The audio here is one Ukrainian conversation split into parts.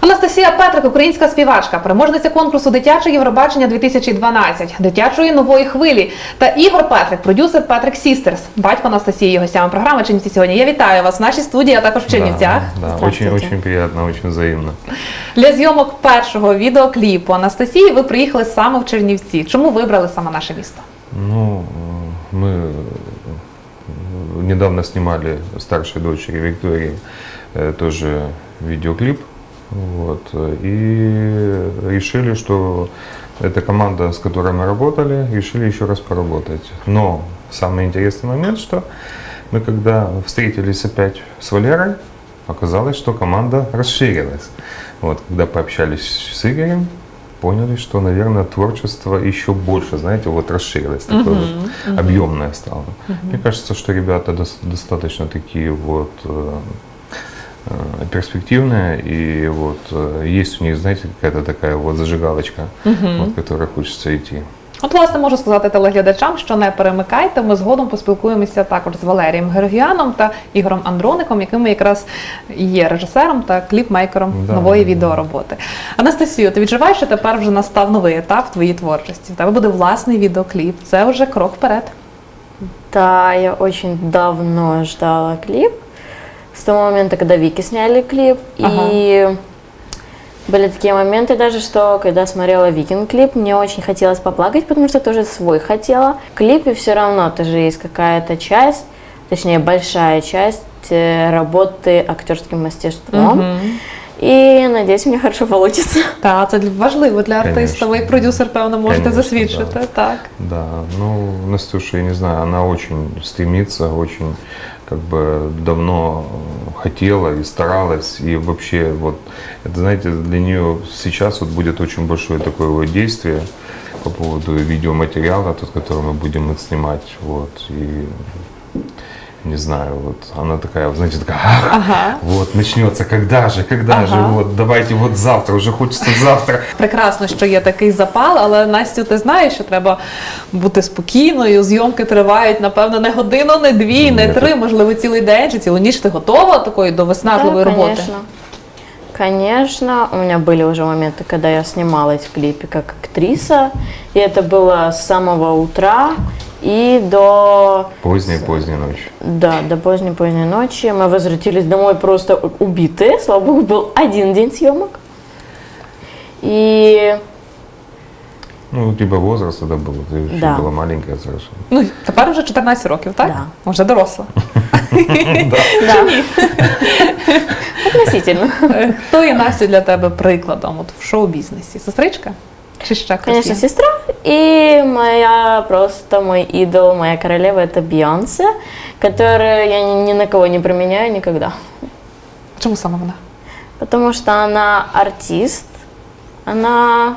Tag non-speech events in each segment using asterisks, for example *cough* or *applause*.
Анастасія Петрик, українська співачка, переможниця конкурсу Дитяче Євробачення 2012, дитячої нової хвилі. Та Ігор Петрик, продюсер Петрик Сістерс, батько Анастасії, гостями програми Чинівці сьогодні. Я вітаю вас в нашій студії, а також в Чинівцях. Да, да, Здравствуйте. очень, очень приятно, очень взаимно. Для зйомок першого відеокліпу Анастасії ви приїхали саме в Чернівці. Чому вибрали саме наше місто? Ну, э, мы э, недавно снимали старшей дочери Виктории э, тоже видеоклип. Вот, и решили, что эта команда, с которой мы работали, решили еще раз поработать. Но самый интересный момент, что мы когда встретились опять с Валерой, оказалось, что команда расширилась. Вот, когда пообщались с Игорем, поняли, что, наверное, творчество еще больше, знаете, вот расширилось, такое вот объемное стало. Мне кажется, что ребята дос- достаточно такие вот э, э, перспективные, и вот э, есть у них, знаете, какая-то такая вот зажигалочка, вот, которой хочется идти. От, власне, можу сказати телеглядачам, що не перемикайте. Ми згодом поспілкуємося також з Валерієм Георгіаном та Ігорем Андроником, якими якраз є режисером та кліпмейкером Да. нової відеороботи. Анастасію, ти відчуваєш, що тепер вже настав новий етап в твоїй творчості? В тебе буде власний відеокліп. Це вже крок вперед. Да, я очень давно ждала клип. С того момента, когда Вики сняли клип. Ага. И были такие моменты даже, что когда смотрела Викин клип, мне очень хотелось поплакать, потому что тоже свой хотела. В клипе все равно тоже есть какая-то часть, точнее большая часть э, работы актерским мастерством. И надеюсь, у меня хорошо получится. Та це важливо для артиста. Ви як продюсер, певно, можете Конечно, засвідчити. Так. Да, ну, Настюша, я не знаю, она очень стремится, очень как бы давно э, хотела и старалась, и вообще вот, это, знаете, для нее сейчас вот будет очень большое такое вот действие по поводу видеоматериала, тот, который мы будем вот снимать, вот, и не знаю, вот она такая, вот, знаете, такая, «Ах, Ага. вот начнется, когда же, когда же, Ага. вот, давайте вот завтра, уже хочется завтра. Прекрасно, що є такий запал, але Настю, ти знаєш, що треба бути спокійною. Зйомки тривають, напевно, не годину, не дві, не Ні, три, можливо, цілий день чи цілу ніч. Ти готова такої до виснажливої Да, роботи? конечно. Конечно, у меня были уже моменты, когда я снималась в клипе как актриса, и это было с самого утра и до, Поздней-поздней ночью. да, до поздней-поздней ночи. Мы возвратились домой просто убитые, слава богу, был один день съемок. И Ну, у тебя возраст тогда был, ты еще Да. была маленькая совершенно. Ну тепер вже 14 років, так? Да. Вже доросла. *laughs* да, относительно. Е, Хто є Настю для тебе прикладом от в шоу-бізнесі? Сестричка? Чи ще хтось? Конечно, є? сестра. И моя просто мой идол, моя королева это Бейонсе, которую я ни, ни на кого не применяю никогда. Чому саме вона? Потому что она артист. Она...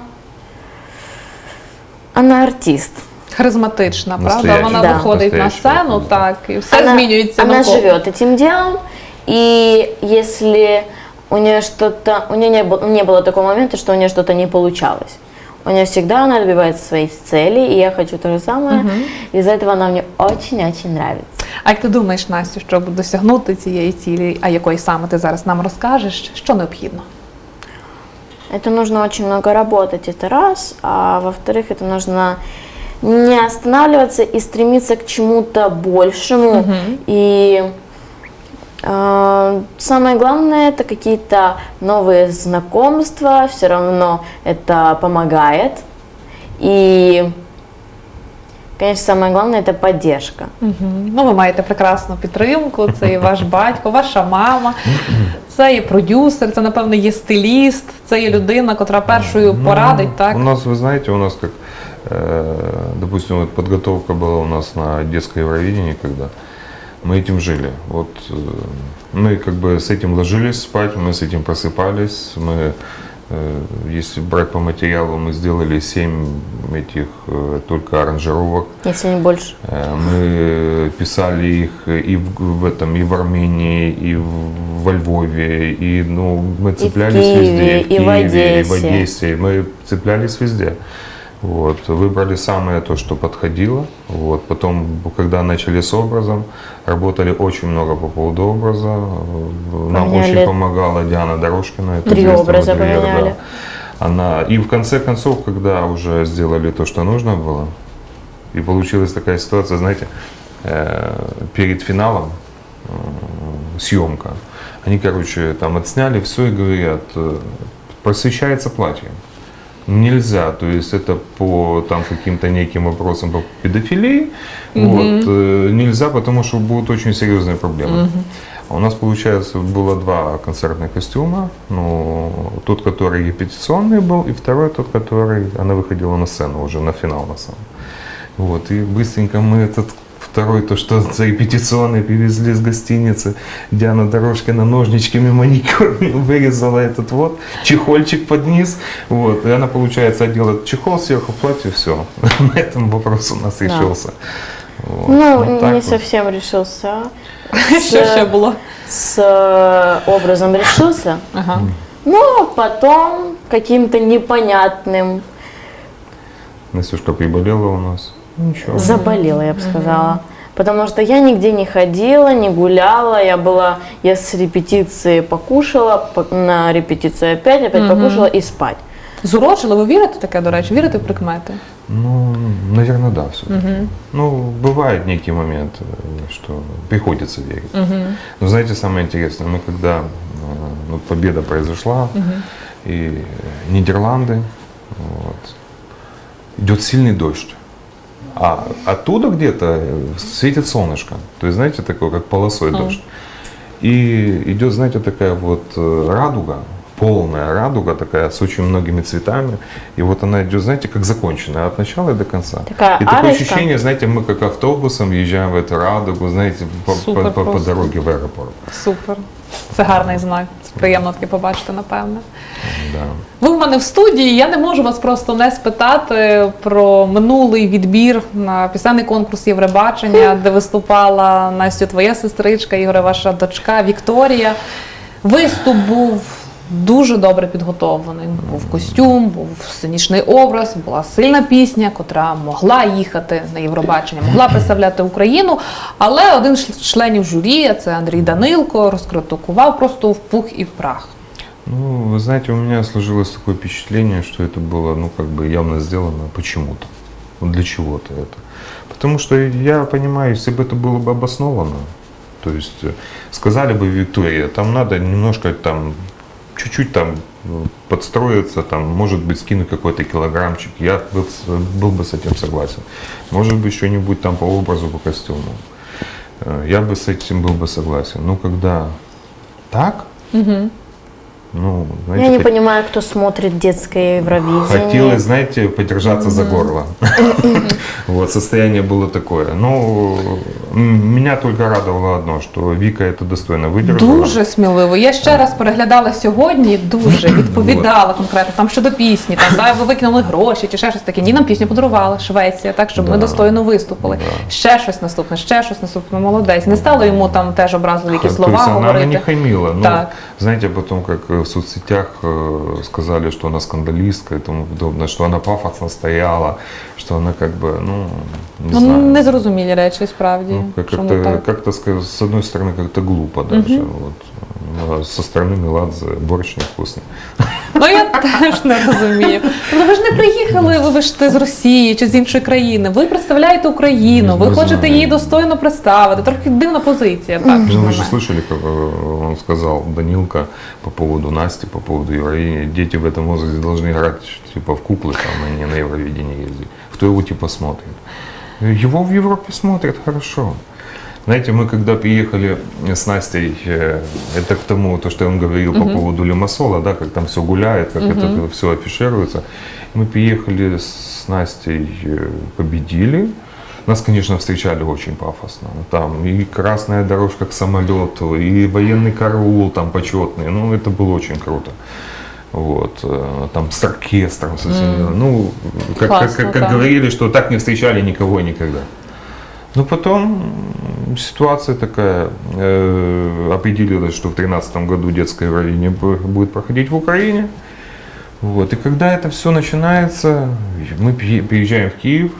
Она артист. Харизматична, правда? Настояща. Вона Да. виходить на Настояща, сцену, да. так, і все она, змінюється Она навколо. живет этим делом. И если у нее что-то... У нее не было, не было такого момента, что у нее что-то не получалось. У нее всегда она добивается своих целей, и я хочу то же самое. Из-за этого она мне очень-очень нравится. А як ти думаєш, Настю, щоб досягнути цієї цілі, а якої саме ти зараз нам розкажеш, що необхідно? Это нужно очень много работать, это раз. А во-вторых, это нужно не останавливаться и стремиться к чему-то большему. И э, самое главное, это какие-то новые знакомства. Все равно это помогает. И, конечно, самое главное, это поддержка. Мгм. Ну, ви маєте прекрасну підтримку, це і ваш *laughs* батько, ваша мама, це і продюсер, це, напевно, є стиліст, це є людина, котра першою Ну, порадить, так? У нас, вы знаете, у нас как, э, допустим, вот подготовка была у нас на детское Евровидение, когда мы этим жили. Вот э, мы как бы с этим ложились спать, мы с этим просыпались, мы э, если брать по материалу, мы сделали 7 этих э, только аранжировок. Если не больше. Э, Мы писали их и в, в этом, и в Армении, и в, во Львове, и ну мы цеплялись Киеве, везде, и в Киеве, и в Одессе. Одессе. Мы цеплялись везде. Вот, выбрали самое то, что подходило. Вот, потом, когда начали с образом, работали очень много по поводу образа. Э, Нам Поменяли очень помогала Диана Дорожкина. это три образа модельер, да. поменяли. Она, и в конце концов, когда уже сделали то, что нужно было, и получилась такая ситуация, знаете, э, перед финалом э, съемка, они, короче, там отсняли все и говорят, посвящается платье. Нельзя, то есть это по там каким-то неким вопросам по педофилии, вот, э, нельзя, потому что будут очень серьезные проблемы. А у нас, получается, было два концертных костюма. Ну, тот, который репетиционный был, и второй, тот, который она выходила на сцену уже на финал на самом. Вот, и быстренько мы этот второй, то, что за репетиционный привезли с гостиницы. Диана Дорожкина ножничками, маникюрами *laughs* вырезала этот вот чехольчик под низ. Вот, и она, получается, одела чехол сверху платье, все. *laughs* На этом вопрос у нас решился. Вот, Ну, вот не вот. совсем решился. Що ще було? С э, образом решился, Ага. но потом каким-то непонятным Настюшка приболела у нас. Ничего. заболела, я бы сказала. Потому что я нигде не ходила, не гуляла, я была, я с репетиции покушала, по- на репетицию опять, опять покушала и спать. Зурочили, ви вірите в таке, до речі? Вірите в прикмети? Ну, наверное, да, все Ну, бывает некий момент, э, что приходится верить. Но знаете, самое интересное, мы когда э, ну, победа произошла, и э, Нидерланды, вот, идет сильный дождь. А оттуда где-то светит солнышко. То есть, знаете, такое, как полосой дождь. И идет, знаете, такая вот э, радуга, полная радуга такая, с очень многими цветами. И вот она идет, знаете, как законченная от начала и до конца. Такая и такое арочка. ощущение, знаете, мы как автобусом езжаем в эту радугу, знаете, по, Супер по- по- дороге в аэропорт. Супер. Це гарний знак. Приємно таке побачити, напевне. Да. Ви в мене в студії. Я не можу вас просто не спитати про минулий відбір на пісенний конкурс Євробачення, де виступала Настю, твоя сестричка, Ігоре, ваша дочка Вікторія. Виступ був дуже добре підготовлений. Був костюм, був сценічний образ, була сильна пісня, котра могла їхати на Євробачення, могла представляти Україну. Але один з членів журі, а це Андрій Данилко, розкритикував просто в пух і в прах. Ну, вы знаете, у меня сложилось такое впечатление, что это было, ну, как бы явно сделано почему-то. Вот для чего-то это. Потому что я понимаю, если бы это было бы обосновано, то есть э, сказали бы Виктория, там надо немножко там, чуть-чуть там э, подстроиться, там, может быть, скинуть какой-то килограммчик, я был, с- был бы с этим согласен. Может быть, что-нибудь там по образу, по костюму. Э, Я бы с этим был бы согласен. Но когда так, ну, знаете, Я не хот- понимаю, кто смотрит детское Евровидение. хотелось, знаете, подержаться за горло. *laughs* Вот, состояние было такое. Ну, м, меня только радовало одно, что Вика это достойно выдержала. Дуже сміливо. Я ще раз переглядала сьогодні, дуже відповідала конкретно там щодо пісні. Там да, ви викинули гроші чи ще щось таке. Ні, нам пісню подарувала Швеція, так щоб ми Да. достойно виступили. Да. Ще щось наступне, ще щось наступне. Молодець. Не стало йому там теж образливі якісь То слова есть она, она говорити. не хамила. Ну, Так. знаете, потом как э, в соцсетях э, сказали, что она скандалистка и тому подобное, что она пафосно стояла, что она как бы, ну, не Ну, знаю. незрозумілі речі, справді. Ну, как- Чому как-то, так? как-то ска- с одной стороны, как-то глупо даже. Вот. А со стороны Меладзе борщ невкусный. Ну я теж не розумію. Ну ви ж не приїхали, вибачте, з Росії чи з іншої країни. Ви представляєте Україну, ви Не хочете знаю. її достойно представити. Трохи дивна позиція. Так, Ну, на вы же мене. слышали, как э, он сказал, Данилка, по поводу Насти, по поводу Евровидения. Дети в этом возрасте должны играть типа в куклы, там, а не на Евровидении ездить. Кто его типа смотрит? Его в Европе смотрят хорошо. Знаете, мы когда приехали с Настей, э, это к тому, то, что я вам говорил по поводу Лимассола, да, как там все гуляет, как это все афишируется. Мы приехали с Настей, э, победили. Нас, конечно, встречали очень пафосно. Там и красная дорожка к самолету, и военный караул там почетный. Ну, это было очень круто. Вот, э, там с оркестром, со всеми. Ну, как, как, Классно, как, как да. говорили, что так не встречали никого никогда. Но потом ситуация такая, э, определилось, что в 2013 году детское Евровидение бу- будет проходить в Украине. Вот. И когда это все начинается, мы приезжаем в Киев,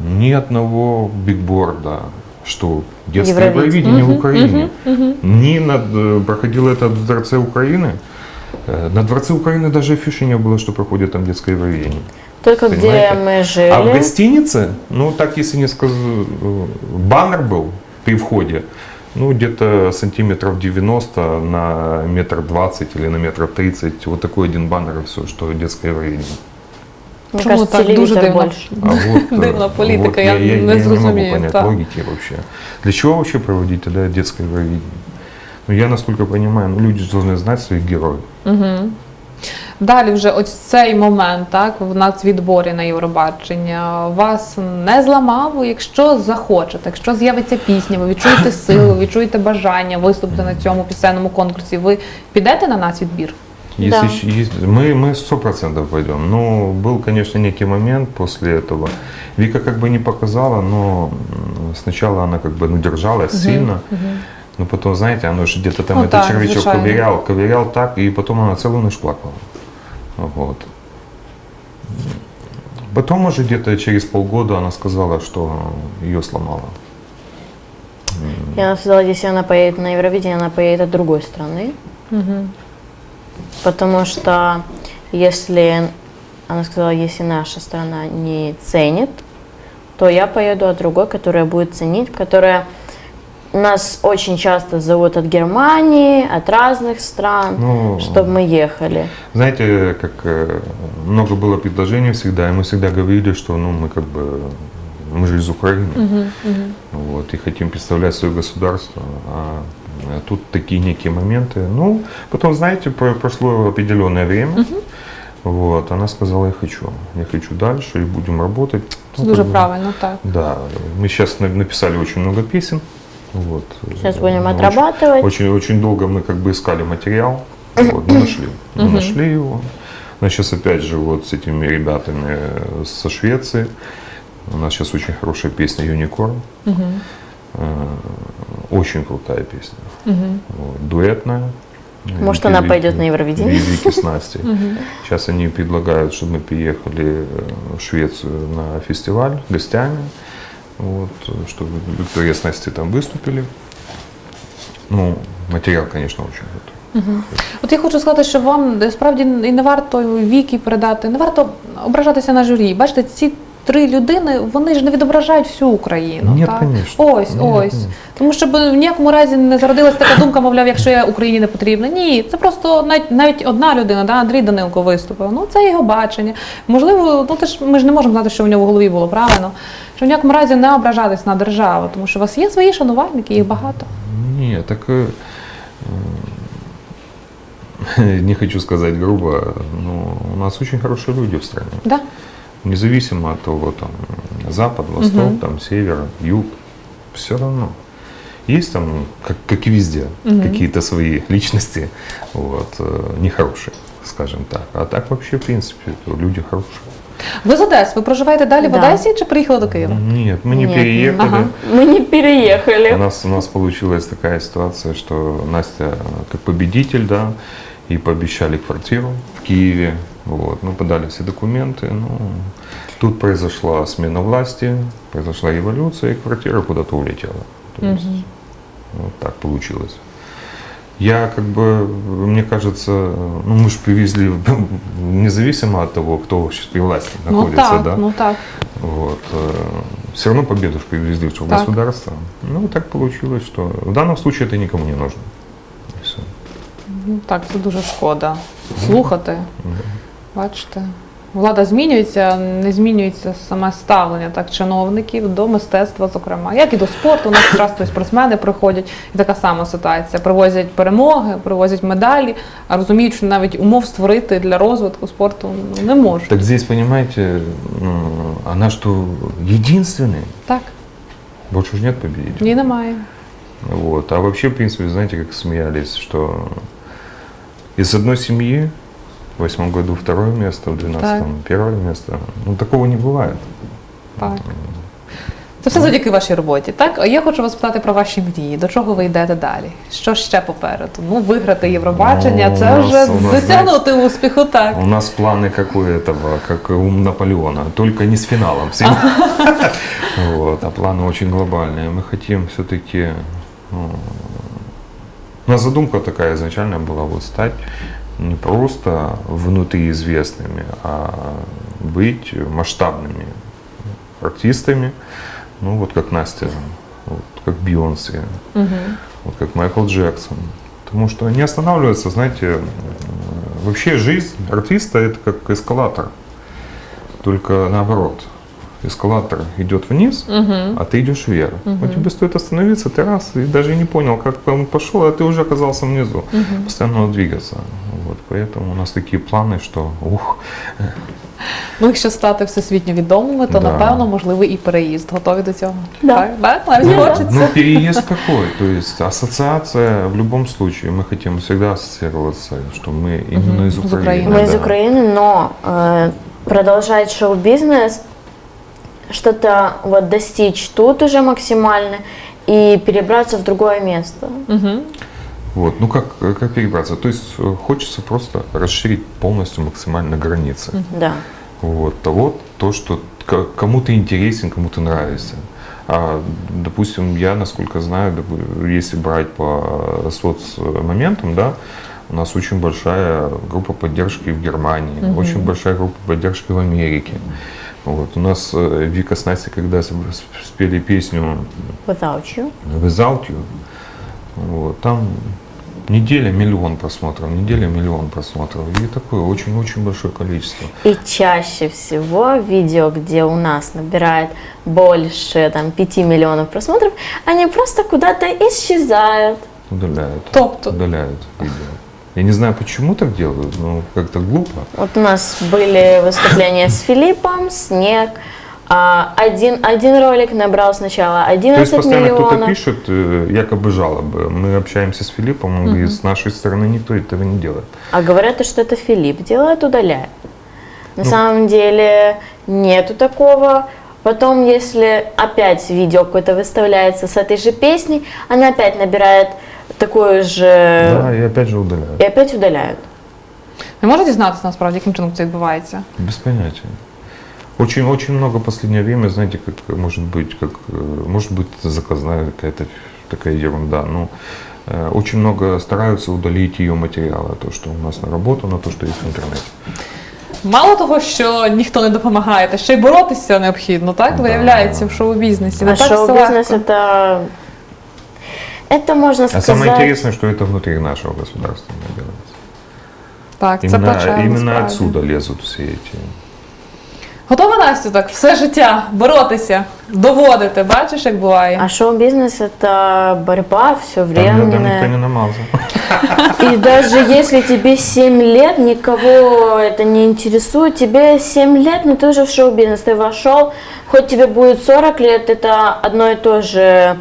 ни одного бигборда, что детское Евровидение. Евровидение в Украине. Ни над, э, проходило это в Дворце Украины. Э, На Дворце Украины даже афиши не было, что проходит там детское Евровидение. Только где Понимаете? мы жили. А в гостинице, ну так если не скажу, э, баннер был при входе, ну где-то сантиметров 90 на метр 20 или на метр 30, вот такой один баннер и все, что детское Евровидение. Мне Чому кажется, так дуже дивно? больше. А вот, *laughs* э, Дивна політика, вот я не не могу зрозумію, понять так. логики вообще. Для чего вообще проводить тогда детское Евровидение? Ну я, насколько понимаю, ну, люди должны знать своих героев. Далі вже ось цей момент, так, в нацвідборі на Євробачення вас не зламав, якщо захочете, якщо з'явиться пісня, ви відчуєте силу, відчуєте бажання виступити на цьому пісенному конкурсі, ви підете на нацвідбір? Если Да. щ- есть- мы, мы сто процентов пойдем. Но был, конечно, некий момент после этого. Вика как бы не показала, но м, сначала она как бы ну, держалась сильно. Но потом, знаете, оно же где-то там Ну этот так, червячок звичайно. ковырял, ковырял так, и потом она целую ночь плакала. Вот. Потом уже где-то через полгода она сказала, что ее сломала. И она сказала, если она поедет на Евровидение, она поедет от другой страны. Потому что если, она сказала, если наша страна не ценит, то я поеду от другой, которая будет ценить, которая нас очень часто зовут от Германии, от разных стран, Ну, чтобы мы ехали. Знаете, как э, много было предложений всегда, и мы всегда говорили, что ну, мы как бы мы же из Украины, вот, и хотим представлять свое государство. А э, тут такие некие моменты. Ну, потом, знаете, про- прошло определенное время. Вот, она сказала, я хочу, я хочу дальше, и будем работать. Це Ну, бы, правильно, так. Да, мы сейчас написали очень много песен. Вот. Сейчас будем Очень- отрабатывать. очень, очень долго мы как бы искали материал, *coughs* вот, мы нашли. Мы нашли его. Но сейчас опять же вот с этими ребятами э, со Швеции. У нас сейчас очень хорошая песня Unicorn. Э, Очень крутая песня. Вот, дуэтная. Может, Вики- она пойдет на Евровидение? Вики с Настей. Сейчас они предлагают, чтобы мы приехали э, в Швецию на фестиваль гостями. Вот, э, чтобы Виктория с Настей там выступили. Ну, материал, конечно, очень крутой. От я хочу сказати, що вам е, справді і не варто віки передати, не варто ображатися на журі. Бачите, ці три людини вони ж не відображають всю Україну. Ні, так? конечно. Ось, Ні, ось. ні. Тому що в ніякому разі не зародилася така думка, мовляв, якщо я Україні не потрібна. Ні, це просто навіть, навіть одна людина, да, Андрій Данилко виступив. Ну це його бачення. Можливо, ну теж ми ж не можемо знати, що в нього в голові було правильно. Що в ніякому разі не ображатись на державу, тому що у вас є свої шанувальники, їх багато. Не, так э, э, *laughs* не хочу сказать грубо, но у нас очень хорошие люди в стране. Да? Независимо от того, там, запад, восток, там, север, юг, все равно. Есть там, как, как и везде, какие-то свои личности, вот, э, нехорошие, скажем так. А так вообще, в принципе, то люди хорошие. Ви з Одеси, ви проживаєте далі в Да. Одесі чи приїхали до Києва? Нет, мы не Нет, переехали. ага. Мы не переехали. У нас, у нас получилась такая ситуация, что Настя э, как победитель, да, и пообещали квартиру в Киеве. Вот, мы подали все документы. Ну, тут произошла смена власти, произошла революция, и квартира куда-то улетела. То есть, вот так получилось. Я как бы, мне кажется, ну мы же привезли, независимо от того, кто сейчас при власти Ну находится, так, да, ну так. вот. Все равно победу ж привезли в государство. Ну, так получилось, что в данном случае это никому не нужно. И всё. Ну так, це дуже шкода. Слухати. Бачите, влада змінюється, не змінюється саме ставлення так чиновників до мистецтва, зокрема, як і до спорту. У нас часто спортсмени приходять, і така сама ситуація. Привозять перемоги, привозять медалі, а розуміють, що навіть умов створити для розвитку спорту ну, не можуть. Так здесь, понимаете, ну, она что, единственная? Так, Больше же нет победителей. ні, немає. Вот. А вообще, в принципе, знаете, как смеялись, что из одной семьи в восьмом году второе место, в двенадцатом первое место. Ну, такого не бывает. Так. Це все завдяки вашій роботі, так? А я хочу вас питати про ваші мрії. До чого ви йдете далі? Що ще попереду? Ну, виграти Євробачення, Ну, це у нас- вже у нас, досягнути успіху, так. У нас планы как у этого, как у Наполеона, только не с финалом. всем. Вот, а *laughs* планы очень глобальные. Мы хотим все-таки... У нас задумка такая изначально была вот стать не просто внутри известными, а быть масштабными артистами, ну вот как Настя, вот как Бейонсе, вот как Майкл Джексон. Потому что не останавливаться, знаете, вообще жизнь артиста это как эскалатор, только наоборот. Эскалатор идет вниз, а ты идешь вверх. Вот тебе стоит остановиться, ты раз, и даже не понял, как он пошел, а ты уже оказался внизу. Постоянно надо двигаться. Вот, поэтому у нас такие планы, что ух, Ну, якщо стати всесвітньо відомими, то Да. напевно можливий і переїзд. Готові до цього? Да. Так, так? Навіть хочеться. Ну, переезд какой? То есть ассоциация в любом случае. Мы хотим всегда ассоциироваться, что мы именно из Из Украины. Украины. Мы из да. Украины, но э, продолжать шоу-бизнес, что-то вот достичь тут уже максимально и перебраться в другое место. Угу. Вот, ну как, как перебраться? То есть э, хочется просто расширить полностью максимально границы. Да. Вот, того, то, что к- кому-то интересен, кому-то нравится. А, допустим, я, насколько знаю, если брать по соцмоментам, да, у нас очень большая группа поддержки в Германии, очень большая группа поддержки в Америке. Вот, у нас э, Вика с Настей, когда спели песню Without you. Without You, вот, там неделя миллион просмотров, неделя миллион просмотров. И такое очень-очень большое количество. И чаще всего видео, где у нас набирает больше там, 5 миллионов просмотров, они просто куда-то исчезают. Удаляют. Тобто? Удаляют видео. Я не знаю, почему так делают, но как-то глупо. Вот у нас были выступления с Филиппом, Снег. А, один, один ролик набрал сначала То есть 11 постоянно кто-то миллионов. пишет э, якобы жалобы. Мы общаемся с Филиппом, он говорит, с нашей стороны никто этого не делает. А говорят, что это Филипп делает, удаляет. На Ну. самом деле нету такого. Потом, если опять видео какое-то выставляется с этой же песней, она опять набирает такое же... Да, и опять же удаляют. И опять удаляют. Ви можете дізнатися насправді, яким чином це відбувається? Без понятия. Очень, очень много в последнее время, знаете, как может быть, как э, может быть заказная какая-то такая ерунда. Ну, э, очень много стараются удалить ее материалы, то, что у нас наработано, то, что есть в интернете. Мало того, що ніхто не допомагає, та ще й боротися необхідно, так? Да. Виявляється в шоу-бізнесі. Не А так все шоу-бизнес легко. это... Это можно А сказать... самое интересное, что это внутри нашего государства делается. Так, це Именно, печально, именно справді. отсюда лезут все эти. Готова Настю так все життя боротися, доводити. Бачиш, як буває? А шоу-бизнес это борьба все Там медом никто временная. не намазал. И даже если тебе 7 лет, никого это не интересует, тебе 7 лет, но ты уже в шоу-бизнес, ты вошел, хоть тебе будет 40 лет, это одно и то же,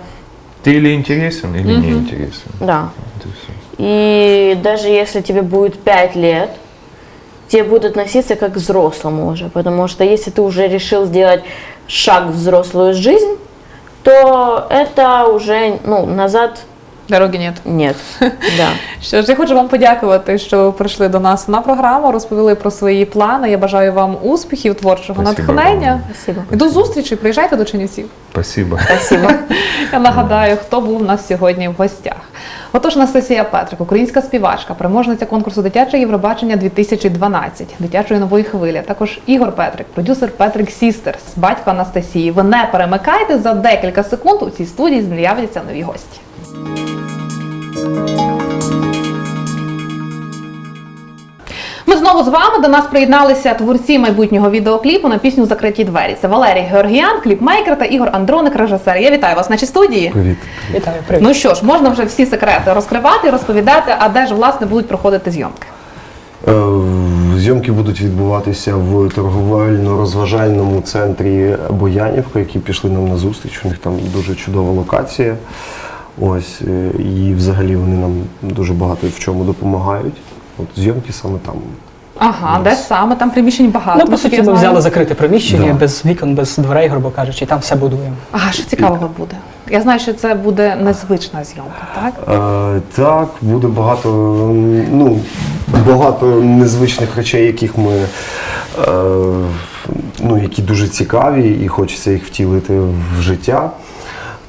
Ты или интересен, или не интересен. да. И даже если тебе будет 5 лет, тебе будут относиться как к взрослому уже, потому что если ты уже решил сделать шаг в взрослую жизнь, то это уже, ну, назад Дороги нет. нет, да. *laughs* Що ж, я хочу вам подякувати, що ви прийшли до нас на програму, розповіли про свої плани. Я бажаю вам успіхів, творчого Спасибо натхнення. вам. Спасибо. І до зустрічі. Приїжджайте до Чернівців. Спасибо. Спасибо. *laughs* Я нагадаю, хто був у нас сьогодні в гостях. Отож, Анастасія Петрик, українська співачка, переможниця конкурсу Дитяче Євробачення 2012, дитячої нової хвилі. Також Ігор Петрик, продюсер Петрик Сістерс, батько Анастасії. Ви не перемикайте за декілька секунд у цій студії з'являться нові гості. Ми знову з вами до нас приєдналися творці майбутнього відеокліпу на пісню Закриті двері. Це Валерій Георгіян, кліпмейкер та Ігор Андроник, режисер. Я вітаю вас в нашій студії. Привет. Вітаю, привіт. Ну що ж, можна вже всі секрети розкривати, розповідати, а де ж власне будуть проходити зйомки. Е, Зйомки будуть відбуватися в торговельно-розважальному центрі Боянівка, які пішли нам на зустріч. У них там дуже чудова локація. Ось е, і взагалі вони нам дуже багато в чому допомагають. От зйомки саме там. Ага, де саме там приміщень багато. Ну, по суті, ми знаю. взяли закрите приміщення Да. без вікон, без дверей, грубо кажучи, і там все будуємо. Ага, що цікавого буде? Я знаю, що це буде незвична зйомка, так? Е, так, буде багато, ну, багато незвичних речей, яких ми, е, ну, які дуже цікаві, і хочеться їх втілити в життя.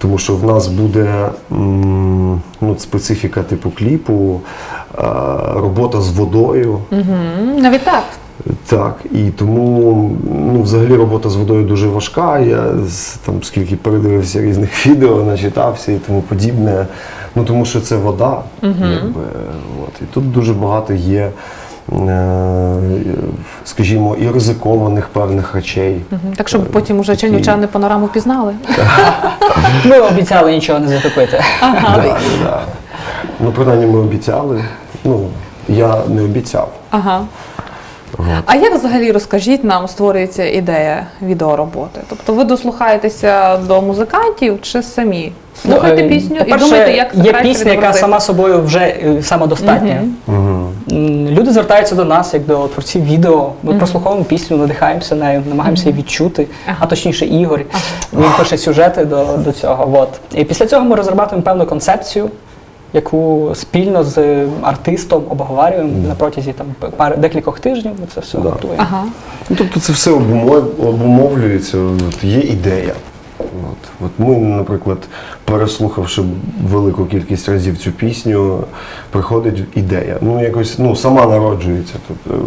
Тому що в нас буде ну, специфіка типу кліпу, робота з водою. Угу. Навіть так. Так, і тому ну, взагалі робота з водою дуже важка. Я там скільки передивився різних *laughs* відео, начитався і тому подібне. Ну тому що це вода, якби, от. І тут дуже багато є, скажімо, і ризикованих певних речей. Так, щоб потім уже чернівчани панораму пізнали. *laughs* Ми обіцяли нічого не затопити. Да, да. Ну, принаймні, ми обіцяли. Ну, я не обіцяв. Ага. А як взагалі розкажіть нам створюється ідея відеороботи? Тобто ви дослухаєтеся до музикантів чи самі слухаєте Ну, е, пісню і по-перше, думаєте, як це є краще пісня, яка відобразити? сама собою вже е, самодостатня. М, Люди звертаються до нас як до творців відео. Ми прослуховуємо пісню, надихаємося нею, намагаємося її відчути, а точніше Ігор. Він пише сюжети до, до цього. От. І після цього ми розробляємо певну концепцію, яку спільно з артистом обговорюємо на протязі там пар декількох тижнів. Ми це все Да. готуємо. Ага. Ну, тобто це все обумов- обумовлюється, от, є ідея. От, от ми, наприклад, переслухавши велику кількість разів цю пісню, приходить ідея. Ну, якось ну, сама народжується тобто,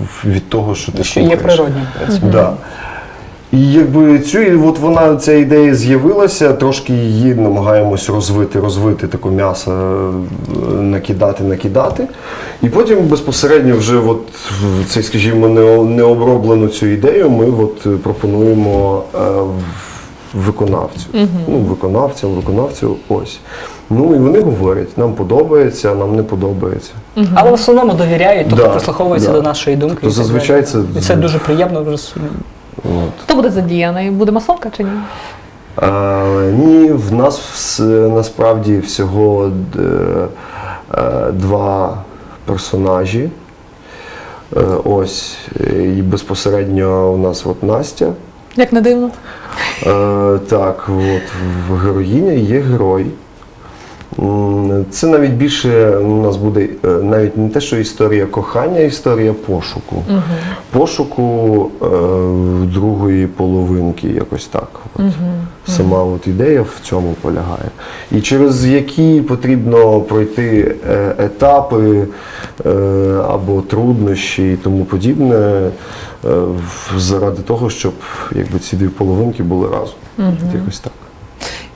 в- від того, що ти Що є слухаєш. природнім. в принципі. Да. І якби цю і от вона ця ідея з'явилася, трошки її намагаємось розвити, розвити таке м'ясо, е, накидати, накидати. І потім безпосередньо вже от в цей, скажімо, необроблену цю ідею ми от пропонуємо е, виконавцю. Ну, виконавцям, виконавцю, ось. Ну і вони говорять, нам подобається, нам не подобається. Але в основному довіряють, тобто Да, прислуховуються да. до нашої думки. Тобто і зазвичай це- І це дуже приємно вже. Хто буде задіяний? Буде масовка чи ні? Е, ні, в нас вс- насправді всього д- е, два персонажі. Е, ось, е, і безпосередньо у нас от Настя. Як не дивно. Е, так, от в героїня є герой. Це навіть більше у нас буде е, навіть не те, що історія кохання, а історія пошуку. Пошуку е, другої половинки, якось так. От. Сама от ідея в цьому полягає. І через які потрібно пройти е, етапи е, або труднощі і тому подібне, е, заради того, щоб якби, ці дві половинки були разом. От Якось так.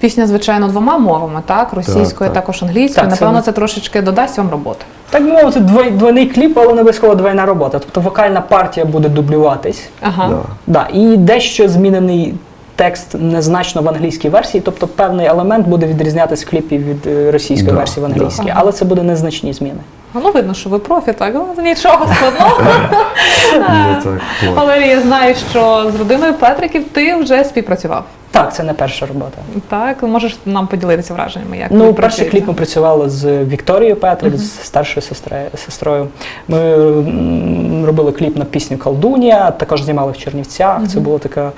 Пісня, звичайно, двома мовами, так? Російською, так. також англійською. Так, Напевно, ми- це трошечки додасть вам роботи. Так би мовити, двой- двойний кліп, але не обов'язково двойна робота. Тобто вокальна партія буде дублюватись. Ага. Да. Да, і дещо змінений текст незначно в англійській версії, тобто певний елемент буде відрізнятися в кліпі від е, російської Да, версії в англійській, Ага. але це буде незначні зміни. А, Ну, видно, що ви профі, так? Ну, нічого складного. *laughs* Так, я знаю, що з родиною Петриків ти вже співпрацював. Так, це не перша робота. Так, можеш нам поділитися враженнями, як ви Ну, перший кліп ми працювали з Вікторією Петрик, з старшою сестре- сестрою. Ми робили кліп на пісню Колдунія, також знімали в Чернівцях. Це було така.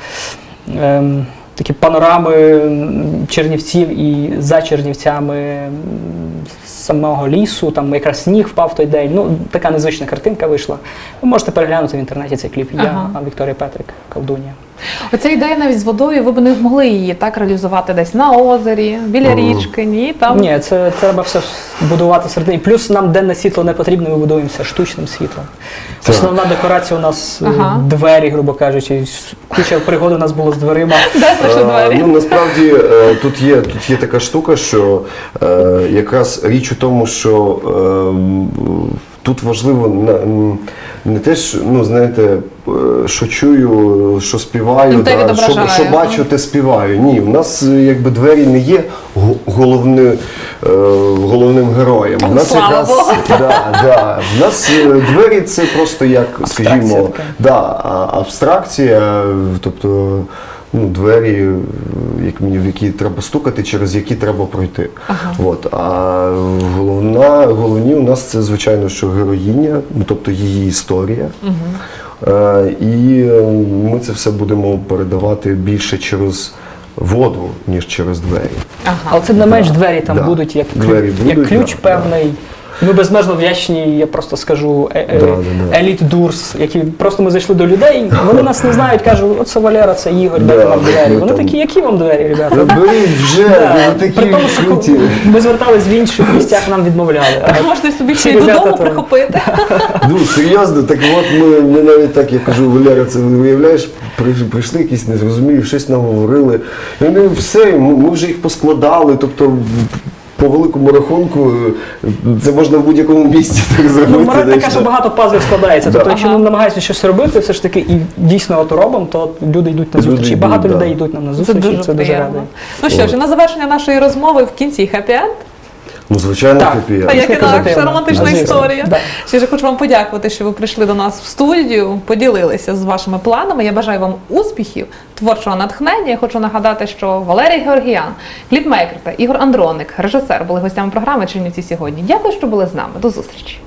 Ем, Такі панорами Чернівців і за Чернівцями самого лісу, там якраз сніг впав в той день. Ну, така незвична картинка вийшла. Ви можете переглянути в інтернеті цей кліп. Ага. Я, Вікторія Петрик, Колдунія. Оця ідея навіть з водою, ви б не змогли її так реалізувати десь на озері, біля Мгм. річки, ні? Там Ні, це треба все будувати всередині. Плюс нам денне світло не потрібно, ми будуємося штучним світлом. Так. Основна декорація у нас е, Ага. двері, грубо кажучи. Куча пригод у нас було з дверима. *laughs* де Е, двері. Ну насправді е, тут є тут є така штука, що е, якраз річ у тому, що е, м, тут важливо не, те, що ну знаєте, е, що чую, що співаю, да, що, що ну. бачу, те співаю. Ні, у нас е, якби двері не є го- головни, е, головним героєм. У нас Слава якраз Богу. да, да, в нас двері це просто як, скажімо, така. да, абстракція, тобто ну, двері, е, як мені, в які треба стукати, через які треба пройти. От. А головна, головні у нас це, звичайно, що героїня, ну, тобто її історія. Е, І е, ми це все будемо передавати більше через воду, ніж через двері. Ага. Але це не менш двері там Да. будуть як, Двері будуть, як ключ да, певний. Ми безмежно вдячні, я просто скажу, е- е- Да, да, да. Еліт Дурс, які просто ми зайшли до людей, вони нас не знають, кажуть, оце Валера, це Ігор, Да, дайте нам двері. Вони там- такі, які вам двері, ребята? Беріть вже, Да, ви такі При тому, що ми звертались в інших місцях, нам відмовляли. А Можете собі ще й додому прихопити. Ну, серйозно, так от ми, ми навіть так, я кажу, Валера, це виявляєш, прийшли якісь незрозумілі, щось нам говорили. І вони все, ми вже їх поскладали, тобто. По великому рахунку е, це можна в будь-якому місці так зробити. Ну, Марат знаєш, така, що багато пазлів складається. Да. Тобто, якщо Ага. ми намагаємося щось робити, все ж таки і дійсно от робимо, то люди йдуть на зустріч. І багато да. людей йдуть нам на Це зустріч, дуже це дуже радий. Ну що ж, на завершення нашої розмови в кінці хеппі-енд. Ну, звичайно, Так. хеппі. А як інакше позитивно. романтична Звісно. історія. Так. Ще ж хочу вам подякувати, що ви прийшли до нас в студію, поділилися з вашими планами. Я бажаю вам успіхів, творчого натхнення. Я хочу нагадати, що Валерій Георгіян, кліпмейкер та Ігор Андроник, режисер, були гостями програми Чернівці сьогодні. Дякую, що були з нами. До зустрічі.